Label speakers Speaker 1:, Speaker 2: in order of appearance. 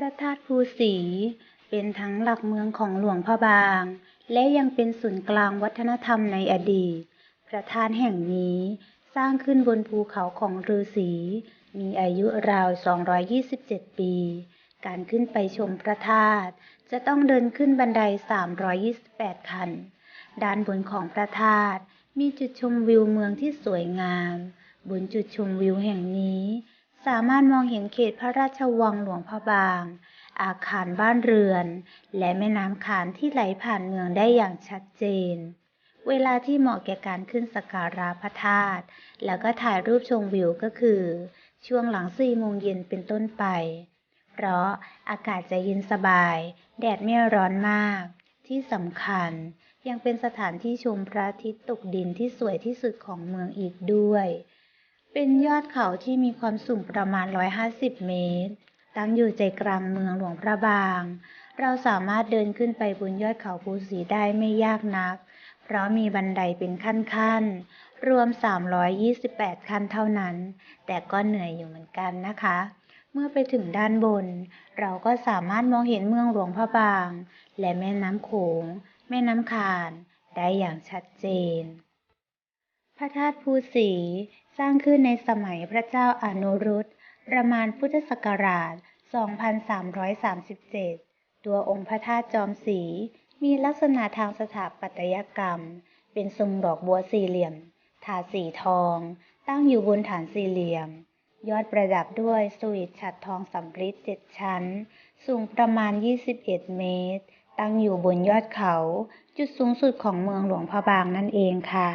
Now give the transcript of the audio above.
Speaker 1: พระธาตุภูสี เป็นทั้งหลักเมืองของหลวงพระบาง และยังเป็นศูนย์กลางวัฒนธรรมในอดีต พระธาตุแห่งนี้สร้างขึ้นบนภูเขาของฤาษีมีอายุราว 227 ปี การขึ้นไปชมพระธาตุจะต้องเดินขึ้นบันได 328 ขั้น ด้านบนของพระธาตุมีจุดชมวิวเมืองที่สวยงาม บนจุดชมวิวแห่งนี้ สามารถมองเห็นเขตพระราชวังหลวงพระบาง อาคารบ้านเรือน และแม่น้ำขานที่ไหลผ่านเมืองได้อย่างชัดเจน เวลาที่เหมาะแก่การขึ้นสักการะพระธาตุแล้วก็ถ่ายรูปชมวิวก็คือ ช่วงหลังสี่โมงเย็นเป็นต้นไป เพราะอากาศจะเย็นสบาย แดดไม่ร้อนมาก ที่สำคัญยังเป็นสถานที่ชมพระอาทิตย์ตกดินที่สวยที่สุดของเมืองอีกด้วย เป็นยอดเขาที่มีความสูงประมาณ 150 เมตร ตั้งอยู่ใจกลางเมืองหลวงพระบาง เราสามารถเดินขึ้นไปบนยอดเขาภูสีได้ไม่ยากนัก เพราะมีบันไดเป็นขั้นๆ รวม 328 ขั้นเท่านั้น แต่ก็เหนื่อยอยู่เหมือนกันนะคะ เมื่อไปถึงด้านบน เราก็สามารถมองเห็นเมืองหลวงพระบาง และแม่น้ำโขง แม่น้ำคาน ได้อย่างชัดเจน พระธาตุภูสี สร้างขึ้นในสมัยพระเจ้าอนุรุตประมาณพุทธศักราช 2337 ตัวองค์พระธาตุจอมสี มีลักษณะทางสถาปัตยกรรม เป็นทรงดอกบัวสี่เหลี่ยม ทาสีทอง ตั้งอยู่บนฐานสี่เหลี่ยม ยอดประดับด้วยสวิตฉัดทองสำริดเจ็ดชั้น สูงประมาณ 21 เมตร ตั้งอยู่บนยอดเขา จุดสูงสุดของเมืองหลวงพะบางนั่นเองค่ะ